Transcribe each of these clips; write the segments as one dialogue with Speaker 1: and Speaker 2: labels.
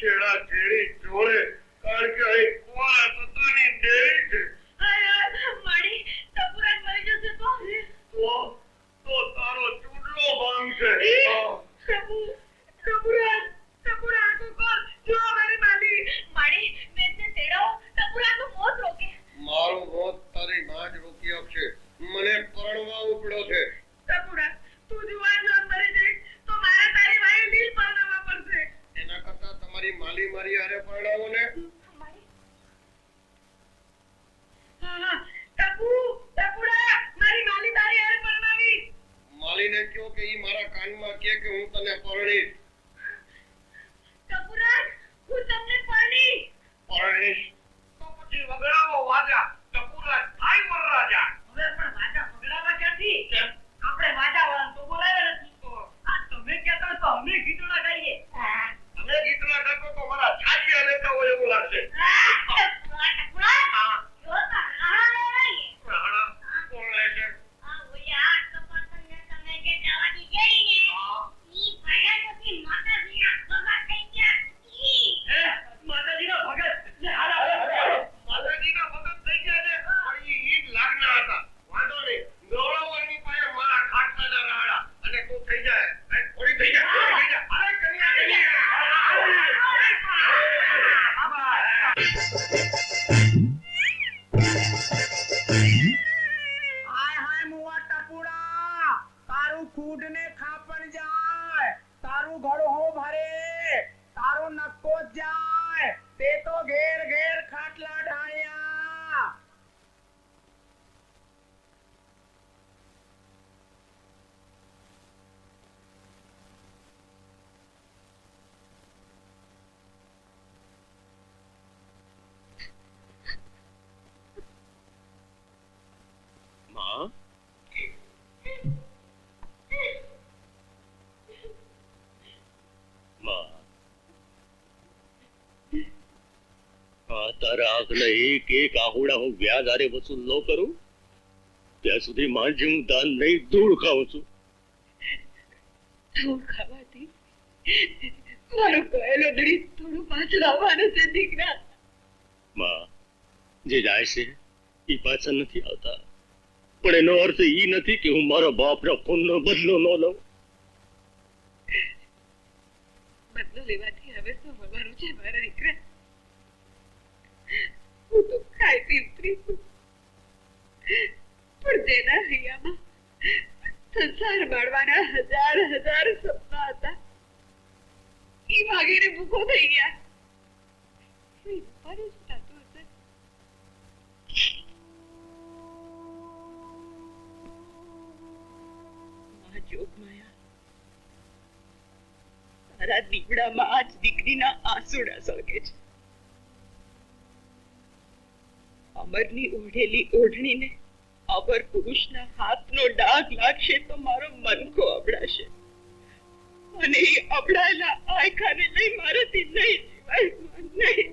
Speaker 1: છેડા છેડી
Speaker 2: જોડે. કારણ કે
Speaker 1: અહીં કોણ પોતાની દેવી છે. માડી તપુરાત મરી જશે માડી મેં
Speaker 2: તેડો તપુરાત મોત રોકે. મારું
Speaker 1: મોત તારી માં જ
Speaker 3: રોકી
Speaker 2: આપશે. મને પરણવા ઉપડો છે. જાય.
Speaker 4: તારું ગળહો ભરે તારું નક્કો જાય તે તો ઘેર ઘેર ખાટલા ઢાળ્યા
Speaker 5: માં માં આ તારા આગલા એક એક આહુડા હું વ્યાજ આરે વસૂલ ન કરું? ત્યાં સુધી માંજી હું દાન નહીં ધૂળ ખાઉં છું.
Speaker 6: ધૂળ ખાવાથી મારો કહેલો દડી થોડું પાછળ આવવાનું છે દીકરા.
Speaker 5: માં જે જાય છે એ પાછળ નથી આવતા. પણ એનો અર્થ ઈ નથી કે હું મારા બાપના ખૂનનો બદલો ન લઉં.
Speaker 6: બદલો લેવાથી હવે શું મળવાનું છે મારા દીકરા? હું તો ખાઈ પીતરી છું પણ જેના હૈયામાં સંસાર બાળવાના હજાર હજાર સપના હતા એ ભાગીને ભૂખો થઈ ગયા તારા આજ દીકરીના આંસુડા સળગે છે. અમરની ઓઢેલી ઓઢણીને અમર પુરુષના હાથનો ડાઘ લાગશે તો મારો મનકો અબડાશે. અને એ અબડાયેલા આયખાને લઈ મારાથી નહીં જીવાય નહીં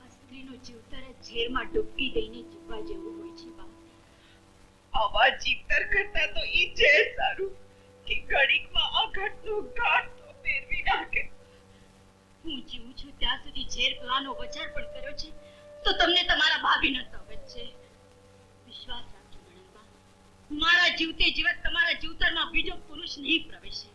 Speaker 7: આ સ્ત્રીનો જીવતર ઝેરમાં ડૂબકી દઈને જીવવા જેવું હોય છે બા
Speaker 6: આવા જીવતર કરતા તો એ છે સારું કે ઘડીકમાં આ ઘટનો ઘાટ તો ફેરવી નાખે.
Speaker 7: હું જીવું છું ત્યાં સુધી ઝેર પીવાનો વચાર પણ કર્યો છે. તો તમને તમારા ભાભીનો તવજ છે. વિશ્વાસ રાખજો નણંદબા મારા જીવતે જીવત તમારા જીવતરમાં બીજો પુરુષ નહીં પ્રવેશે.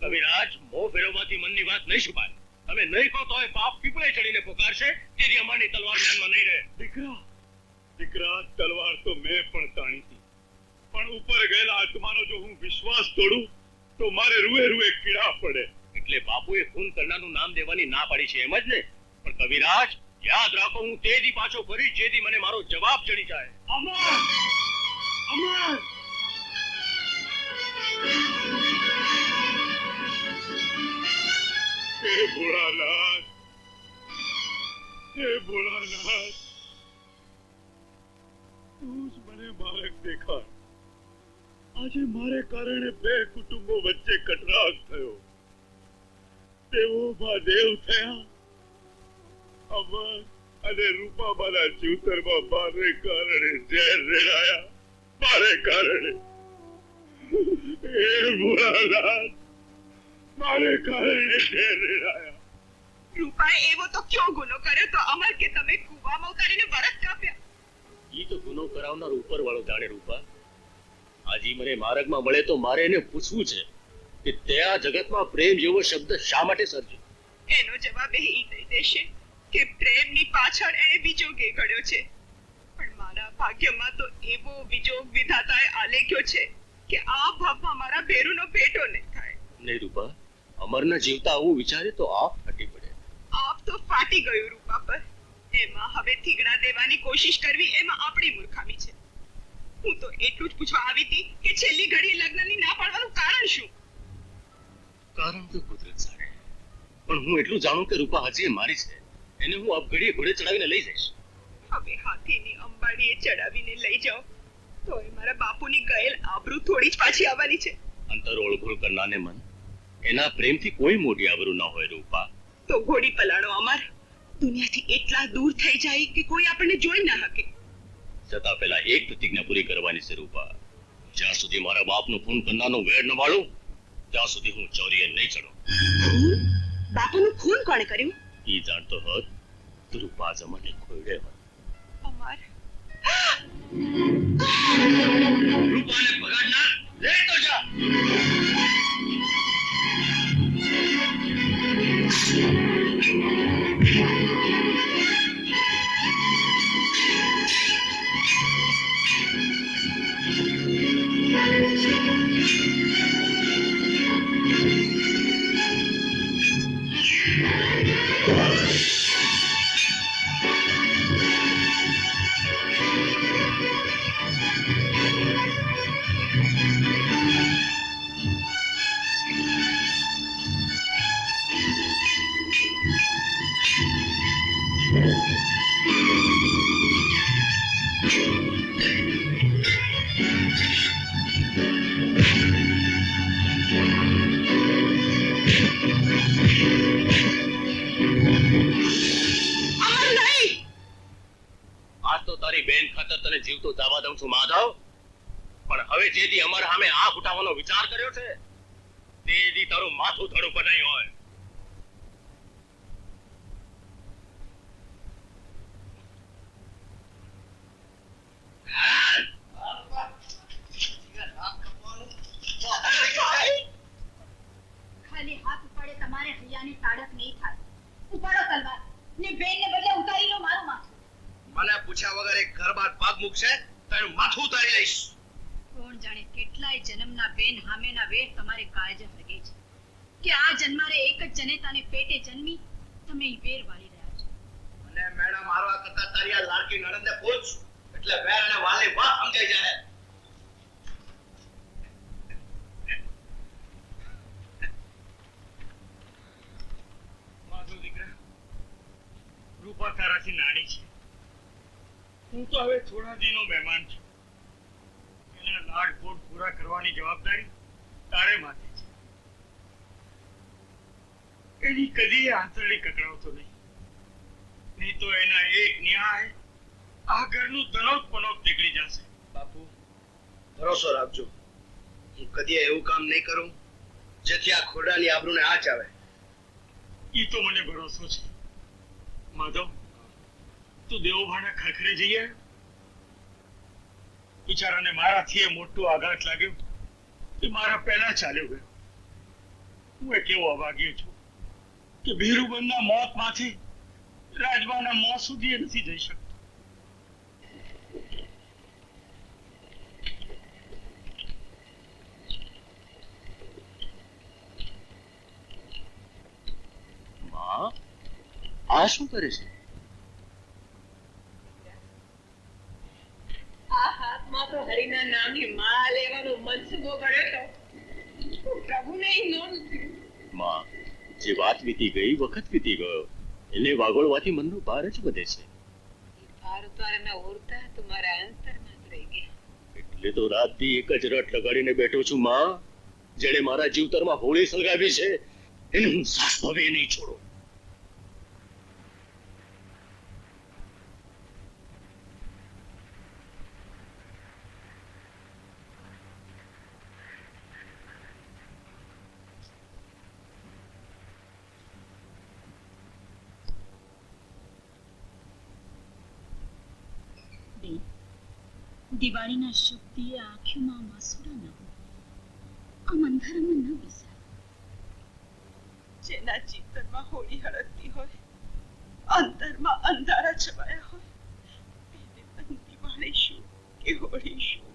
Speaker 5: કવિરાજ, મો ફેરવવાથી મનની વાત નહીં છુપાય. તમે નહીં કહો તોય પાપ પીપળે ચડીને પોકારશે. તેથી અમારી તલવાર ધ્યાનમાં નહીં રહે.
Speaker 8: દીકરા દીકરા, તલવાર તો મેં પણ તાણી હતી. પણ ઉપર ગયેલા આત્માનો જો હું વિશ્વાસ તોડું, તો મારે રૂએ રૂએ કીડા પડે.
Speaker 5: એટલે બાપુએ ખૂન કરનારનું નામ દેવાની ના પાડી છે એમ જ ને? પણ કવિરાજ યાદ રાખો હું તે દી પાછો ફરી જે દી મને મારો જવાબ ચડી જાય.
Speaker 8: અમર! અમર! હે ભોળાનાથ હે ભોળાનાથ તું જ મને બાળક દેખાડ. આજે મારે કારણે બે કુટુંબો વચ્ચે કટરાગ થયો. તેઓ મહાદેવ થયા. અમર અને રૂપાબાના જીવતરમાં મારે કારણે ઝેર રેડાયા. મારે કારણે. હે ભોળાનાથ મારે કારણે ઝેર રેડાયા.
Speaker 6: રૂપાએ એવો તો કયો ગુનો કર્યો તો અમર કે તમે કૂવામાં ઉતારીને બરફ કાપ્યા?
Speaker 5: ઈ તો ગુનો કરાવનાર ઉપર વાળો જાણે રૂપા. આજે મને માર્ગમાં મળે તો મારે એને પૂછવું છે. કે તે આ જગતમાં પ્રેમ જેવો શબ્દ શા માટે સર્જ્યો?
Speaker 6: એનો જવાબ એ દઈ દેશે કે પ્રેમની પાછળ એ બીજો ઘડ્યો છે. પણ મારા ભાગ્યમાં તો એવો બીજો વિધાતાએ આલેખ્યો છે કે આ ભાવમાં મારા ભેરુનો ભેટો ન થાય.
Speaker 5: નહીં રૂપા અમરના જીવતા આવું વિચારે તો આપ ફાટી પડે.
Speaker 6: આપ તો ફાટી ગયું રૂપા પર. એમાં હવે થીગડા દેવાની કોશિશ કરવી એમાં આપણી મૂર્ખામી છે. હું તો એટલું જ પૂછવા આવી હતી કે છેલ્લી ઘડી લગ્નની ના પાડવાનું કારણ શું?
Speaker 5: કારણ તો કુદરત જાણે. પણ હું એટલું જાણું કે રૂપા હજી મારી છે. એને હું અબ ઘડીએ ઘોડે ચડાવીને લઈ જઈશ.
Speaker 6: હવે હાથીની અંબાડીએ ચડાવીને લઈ જાઓ. તો એ મારા બાપુની ગયેલ આબરૂ થોડી જ પાછી આવવાની છે.
Speaker 5: અંતર ઓળઘોળ કરનાને મન. એના પ્રેમથી કોઈ મોટી આબરૂ ન હોય રૂપા.
Speaker 6: તો ઘોડી પલાણો અમાર. દુનિયાથી એટલા દૂર થઈ જાય કે કોઈ આપણને જોઈ ના શકે.
Speaker 5: છતાં પેલા એક પ્રતિજ્ઞા પૂરી કરવાની છે રૂપા. જ્યાં સુધી મારા બાપનો ફોન કરનારનો વેર ન વાળું ત્યાં સુધી હું ચોરીએ નહીં ચડો.
Speaker 6: બાપુનું ખૂન કોણે કર્યું?
Speaker 5: એ જાણતો હોત તું જ અમને હોત
Speaker 6: અમર.
Speaker 2: રૂપાને ભગાડનાર લે તો જા.
Speaker 6: અમર
Speaker 5: તારી બેન ખાતર તને જીવતો દાવા દઉં છું, માધવ. પણ હવે જેથી અમારા સામે આંખ ઉઠાવવાનો વિચાર કર્યો છે તેથી તારું માથું થોડું બનાવ્યું હોય.
Speaker 7: ખાલી હાથ ઉપાડે તમારે હૈયાની નહીં થાય. ઉપાડો તલવાર. ને બેનને બદલે ઉતારી લો મારું માથું.
Speaker 2: મને પૂછ્યા વગર એક ઘર બાદ પગ મૂકશે તને માથું ઉતારી લઈશ.
Speaker 7: કોણ જાણે કેટલાય જન્મના બેન હામેના વેર તમારે કાળજે ફરગે છે. કે આ જન્મારે એક જ જનેતાને પેટે જન્મી તમે વેર વાળી રહ્યા છો.
Speaker 2: અને મેડમ મારવા કરતા તારી આ લાડકી નણંદને પૂછ એટલે વેર અને વાલી વાહ સમજાઈ જાય
Speaker 8: રૂપા તારાથી નાની છે. હું તો હવે થોડા દિનો મહેમાન છું. એના લાડ કોડ પૂરા કરવાની જવાબદારી તારે માથે છે. એની કદી આંતરડી કકડાવતો નહીં. નહીં તો એના એક ન્યાય આ ઘરનું દનોત પનોત નીકળી જશે.
Speaker 2: બાપુ ભરોસો રાખજો. હું કદી એવું કામ નહીં કરું જેથી આ ખોડાની આબરૂને આંચ આવે.
Speaker 8: એ તો મને ભરોસો છે. માધવ તું દેવભાના ખરખરે જઈએ. બિચારાને મારાથી એ મોટો આઘાત લાગ્યો કે મારા પહેલા ચાલ્યો ગયો. હું એ કેવો અભાગ્ય છું કે ભીરુબંધના મોતમાંથી રાજબાના મોત સુધી નથી જઈ શકતો.
Speaker 5: આ શું કરે છે
Speaker 6: આ હાથમાં તો હરિના નામની માં લેવાનો મનસુબો કર્યો તો પ્રભુને
Speaker 5: નોંધમાં જે વાત વીતી ગઈ વખત વીતી ગયો એને વાગોળવાથી મનનો ભાર જ વધે છે.
Speaker 6: ભાર ઉતારના ઓરતા તો મારા અંતરમાં જ રહી ગયા.
Speaker 5: એટલે તો રાતથી એક જ રટ લગાડીને બેઠો છું માં જેણે મારા જીવતરમાં હોળી સળગાવી છે એને હું સાસભવે નહીં છોડું
Speaker 7: બેન દિવાળીના શુભ દિયે આંખોમાં માસુરા ન આમ અંધારામાં ન વિસાય
Speaker 6: જેના ચિંતનમાં હોળી હળગતી હોય, અંતરમાં અંધારા છવાયા હોય દિવાળી શું કે હોળી શું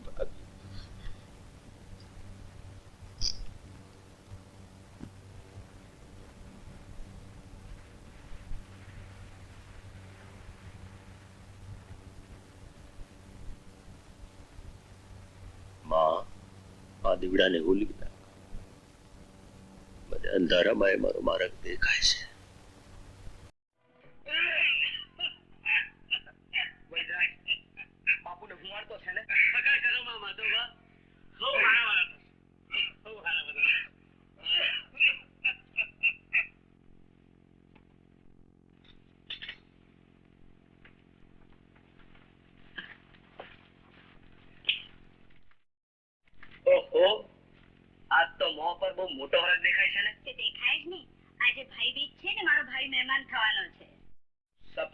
Speaker 5: નાખ મને અંધારામાં એ મારો માર્ગ દેખાય છે
Speaker 8: બાપુને હુંવાડતો છે ને પકડ કરો માં માધવબા હો હારા વાળા હો હારા બધા ઓહો આજ તો મોં પર બહુ મોટો હરખ દેખાય છે ને
Speaker 7: તે દેખાય જ નહીં આજે ભાઈ બીજ છે ને મારો ભાઈ મહેમાન થવાનો છે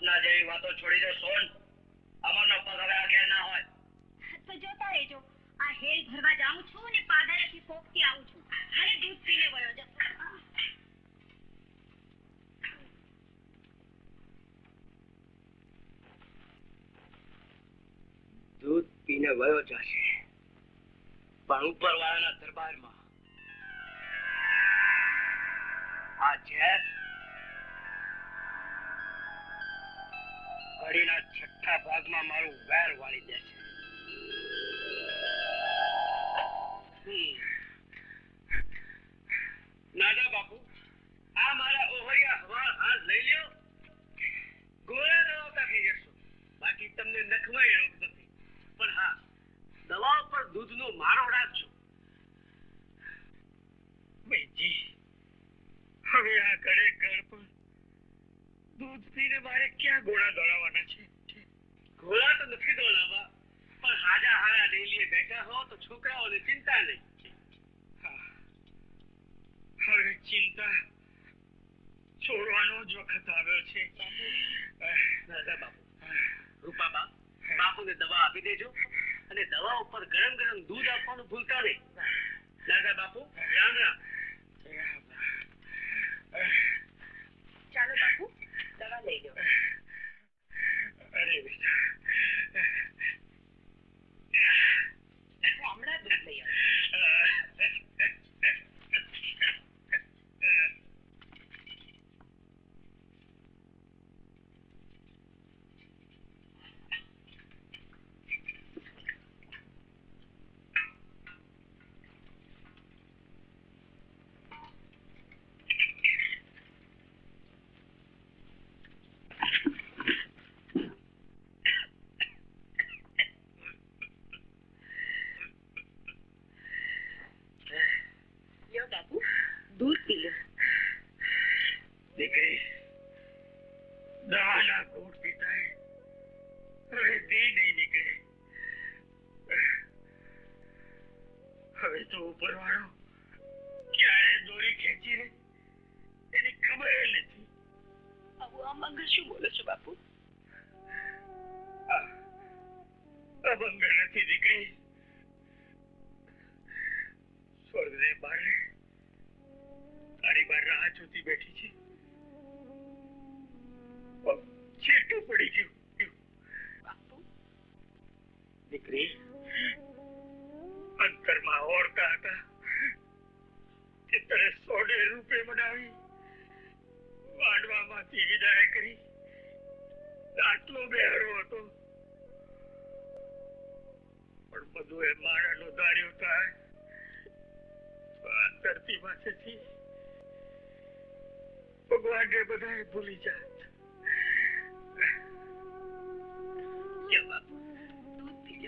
Speaker 8: સપના જેવી વાતો છોડી દે સોન. અમરનો પગ હવે આ ઘેર ના હોય.
Speaker 7: તો જોતા રહેજો. આ હેલ ભરવા જાઉં છું ને પાદરેથી પોકતી આવું છું. મને દૂધ પીને વયો જશો.
Speaker 8: દૂધ પીને વયો જશે. પણ ઉપરવાળાના દરબારમાં આ ઝેર કડીના છઠ્ઠા ભાગમાં મારું વેર વાળી દે છે. નાના બાપુ, આ મારા ઓહરિયા હવા હાથ લઈ લ્યો. ગોળા દવા થઈ જશો. બાકી તમને નખવાય રોગ નથી. પણ હા, દવા પર દૂધનો મારો રાખજો બેજી હવે આ ઘરે ઘર પર દૂધ પીને મારે ક્યાં ઘોડા દોડાવવાના છે? ઘોડા તો નથી દોડાવવા પણ હાજા હારા ડેલીએ બેઠા હો તો છોકરાઓને ચિંતા નહીં. હવે ચિંતા છોડવાનો જ વખત આવ્યો છે. દાદા બાપુ. રૂપાબા બાપુને દવા આપી દેજો અને દવા ઉપર ગરમ ગરમ દૂધ આપવાનું ભૂલતા નહીં. દાદા બાપુ રામ રામ.
Speaker 9: ચાલો બાપુ. દવા લઈ લો
Speaker 8: અરે બેટા.
Speaker 9: હમણાં દૂધ લઈ આવો બાપુ દૂધ પી લો
Speaker 8: દીકરી દવાના ઘૂંટ પીતા હવે દી નહીં નીકળે. હવે તો ઉપરવાળો ક્યારે દોરી ખેંચી રે એની ખબર નથી.
Speaker 9: આવું અમંગળ શું બોલો છો બાપુ?
Speaker 8: અમંગળ નથી દીકરી. સ્વર્ગને બારે તારી બાર રાહ જોતી બેઠી છે. છેટું પડી ગયું. દીકરી, અંતરમાં ઓળતા હતા. કે તને સોડે રૂપે મનાવી વાડવામાંથી વિદાય કરી. આટલો બેહરો હતો. પણ બધું એ મારાનો ધાર્યો થાય. ધરતી પાસેથી ભગવાનને બધાએ ભૂલી
Speaker 9: જાય બાપુ દૂધ પી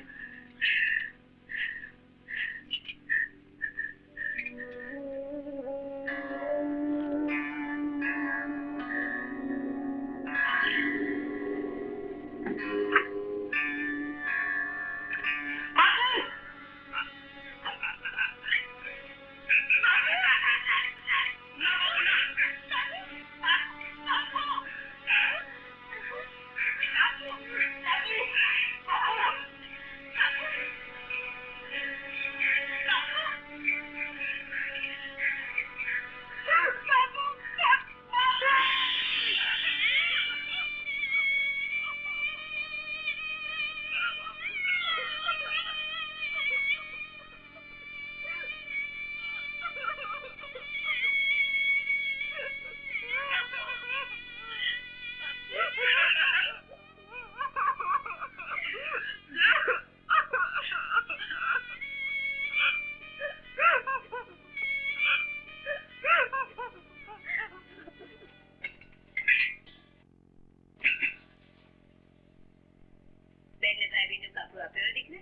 Speaker 9: આવ્યો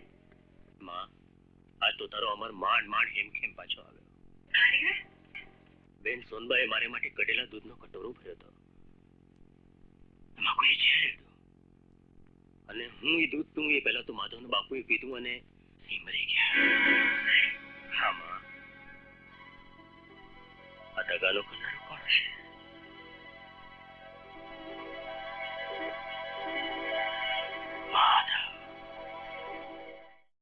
Speaker 8: માં, આજ તો
Speaker 5: તારો અમર માંડ માંડ હેમખેમ પાછો આવ્યો. બેન સોનબાએ મારે માટે કઢેલા દૂધનો કટોરો ભર્યો હતો. એમાં કોઈ અને હું એ દૂધ પીવું એ પહેલા તો માધવના બાપુએ પીધું અને એ મરી ગયા. હા, માં. આ દગાનો